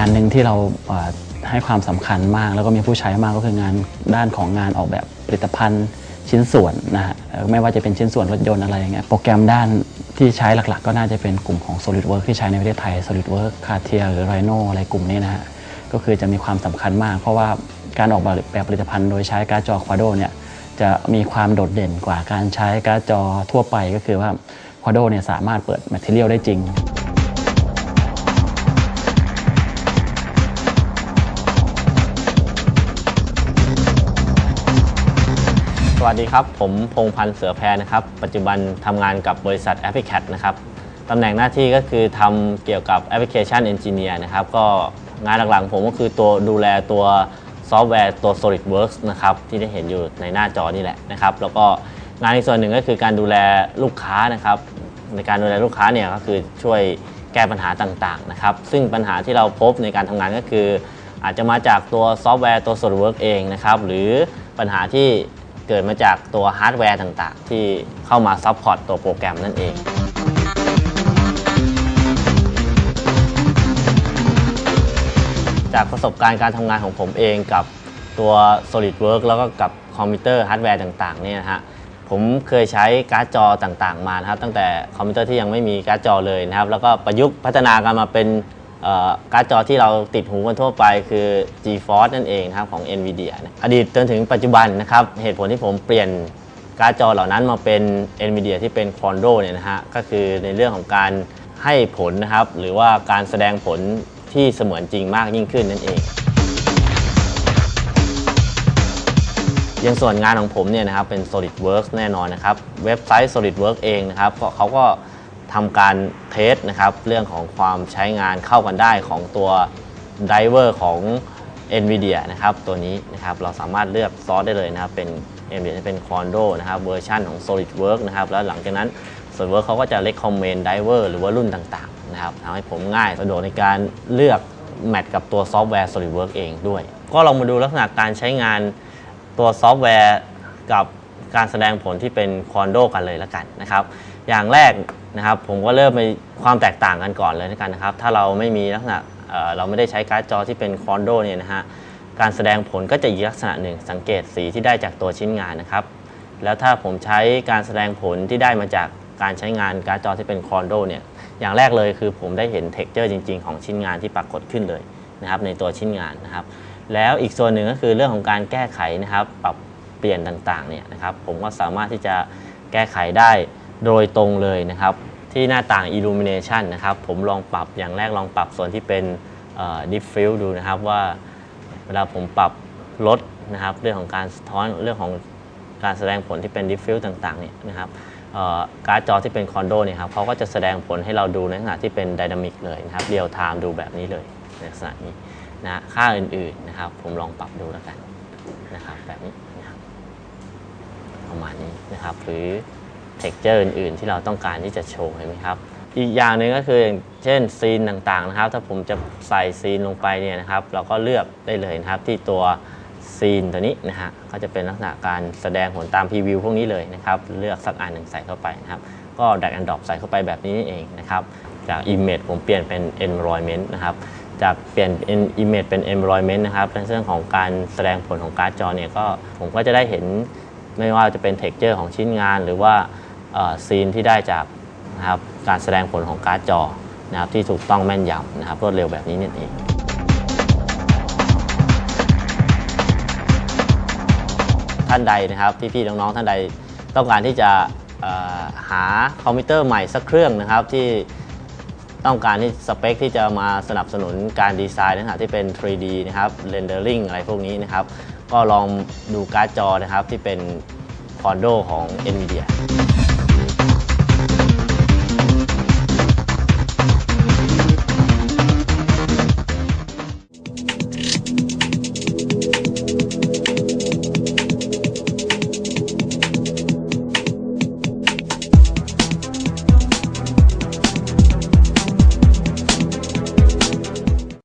านหนึ่งที่เราให้ความสำคัญมาก แล้วก็มีผู้ใช้มากก็คืองานด้านของงานออกแบบผลิตภัณฑ์ชิ้นส่วนนะฮะไม่ว่าจะเป็นชิ้นส่วนรถยนต์อะไรอย่างเงี้ยโปรแกรมด้านที่ใช้หลักๆ ก็น่าจะเป็นกลุ่มของ SolidWorks ที่ใช้ในประเทศไทย SolidWorks Cartier หรือ Rhino อะไรกลุ่มนี้นะฮะก็คือจะมีความสำคัญมาก เพราะว่าการออกแบบผลิตภัณฑ์โดยใช้การ์ดจอ Quadro เนี่ยจะมีความโดดเด่นกว่าการใช้การ์ดจอทั่วไปก็คือว่า Quadro เนี่ยสามารถเปิด Material ได้จริง สวัสดีครับ ผมพงพันธ์เสือแพรนะครับ ปัจจุบันทำงานกับบริษัท a p p l i c a t นะครับตำแหน่งหน้าที่ก็คือทำเกี่ยวกับแอปพลิเคชันเอนจิเนียร์นะครับ ก็งานหลักๆของผมก็คือตัวดูแลตัวซอฟต์แวร์ตัว SolidWorks นะครับ ที่ได้เห็นอยู่ในหน้าจอนี่แหละนะครับ แล้วก็งานอีกส่วนหนึ่งก็คือการดูแลลูกค้านะครับ ในการดูแลลูกค้าเนี่ยก็คือช่วยแก้ปัญหาต่างๆนะครับ ซึ่งปัญหาที่เราพบในการทำงานก็คือ อาจจะมาจากตัวซอฟต์แวร์ตัว SolidWorks เองนะครับ หรือปัญหาที่ เกิดมาจากตัวฮาร์ดแวร์ต่างๆ ที่เข้ามาซัพพอร์ตตัวโปรแกรมนั่นเอง จากประสบการณ์การทำงานของผมเองกับตัว SolidWorks แล้วก็กับคอมพิวเตอร์ฮาร์ดแวร์ต่างๆเนี่ยนะฮะผมเคยใช้การ์ดจอต่างๆมานะครับ ตั้งแต่คอมพิวเตอร์ที่ยังไม่มีการ์ดจอเลยนะครับ แล้วก็ประยุกต์พัฒนากันมาเป็น การ์ดจอที่เราติดหูกันทั่วไปคือ GeForce นั่นเองครับของ NVIDIA นะอดีตจนถึงปัจจุบันนะครับ เหตุผลที่ผมเปลี่ยนการ์ดจอเหล่านั้นมาเป็น NVIDIA ที่เป็น Quadro เนี่ยนะฮะก็คือในเรื่องของการให้ผลนะครับ หรือว่าการแสดงผลที่เสมือนจริงมากยิ่งขึ้นนั่นเองย่างส่วนงานของผมเนี่ยนะครับเป็น SolidWorks แน่นอนนะครับ เว็บไซต์ SolidWorks เองนะครับเขาก็ ทำการเทสนะครับ เรื่องของความใช้งานเข้ากันได้ของตัวไดเวอร์ของ NVIDIA นะครับ ตัวนี้นะครับเราสามารถเลือกซอสได้เลยนะครับ เป็น NVIDIA เป็น Quadro นะครับเวอร์ชันของ SolidWorks นะครับ แล้วหลังจากนั้น SolidWorks เขาก็จะ recommend driver หรือว่ารุ่นต่างๆนะครับทำให้ผมง่ายสะดวกในการเลือกแมทกับตัวซอฟต์แวร์ SolidWorks เองด้วย ก็ลองมาดูลักษณะการใช้งานตัวซอฟต์แวร์กับการแสดงผลที่เป็นคอนโดกันเลยแล้วกันนะครับ อย่างแรก นะครับ ผมก็เริ่มไปความแตกต่างกันก่อนเลยกันนะครับ ถ้าเราไม่มีลักษณะเเราไม่ได้ใช้การ์ดจอที่เป็นคอนโดเนี่ยนะฮะการแสดงผลก็จะอีกลักษณะหนึ่งสังเกตสีที่ได้จากตัวชิ้นงานนะครับ แล้วถ้าผมใช้การแสดงผลที่ได้มาจากการใช้งานการ์ดจอที่เป็นคอนโดเนี่ยอย่างแรกเลยคือผมได้เห็นเท็กเจอร์จริง ๆ ของชิ้นงานที่ปรากฏขึ้นเลยนะครับในตัวชิ้นงานนะครับ แล้วอีกส่วนหนึ่งก็คือเรื่องของการแก้ไขนะครับ ปรับเปลี่ยนต่างๆเนี่ยนะครับผมก็สามารถที่จะแก้ไขได้ โดยตรงเลยนะครับ ที่หน้าต่าง Illumination นะครับ ผมลองปรับอย่างแรกลองปรับส่วนที่เป็นเอ่อ Diffuse ดูนะครับว่าเวลาผมปรับลดนะครับเรื่องของการสะท้อนเรื่องของการแสดงผลที่เป็น diffuse ต่างๆเนี่ยนะครับการ์ดจอที่เป็นคอนโดเนี่ยครับเขาก็จะแสดงผลให้เราดูในลักษณะที่เป็นดินามิกเลยนะครับเรียลไทม์ดูแบบนี้เลยในลักษณะนี้นะค่าอื่นๆนะครับ ผมลองปรับดูแล้วกันนะครับแบบนี้นะครับประมาณนี้นะครับหรือ เท็กเจอร์อื่นๆ ที่เราต้องการที่จะโชว์เห็นไหมครับ อีกอย่างหนึ่งก็คืออย่างเช่นซีนต่างๆนะครับ ถ้าผมจะใส่ซีนลงไปเนี่ยนะครับ เราก็เลือกได้เลยนะครับที่ตัวซีนตัวนี้นะฮะก็จะเป็นลักษณะการแสดงผลตามพรีวิวพวกนี้เลยนะครับ เลือกสักอันหนึ่งใส่เข้าไปนะครับ ก็ดักแอนดรอปใส่เข้าไปแบบนี้นี่เองนะครับ จาก Image ผมเปลี่ยนเป็น Environment นะครับ จากเปลี่ยน Image เป็น Environment นะครับในเรื่องของการแสดงผลของการ์ดจอเนี่ยก็ผมก็จะได้เห็นไม่ว่าจะเป็นเท็กเจอร์ของชิ้นงานหรือว่า ซีนที่ได้จากนะครับการแสดงผลของการ์ดจอนะครับที่ถูกต้องแม่นยำนะครับรวดเร็วแบบนี้นี่เองท่านใดนะครับพี่ๆน้องๆท่านใดต้องการที่จะหาคอมพิวเตอร์ใหม่สักเครื่องนะครับที่ต้องการที่สเปคที่จะมาสนับสนุนการดีไซน์นะครับที่เป็น 3D นะครับ Rendering อะไรพวกนี้นะครับ ก็ลองดูการ์ดจอนะครับที่เป็นคอนโดของ NVIDIA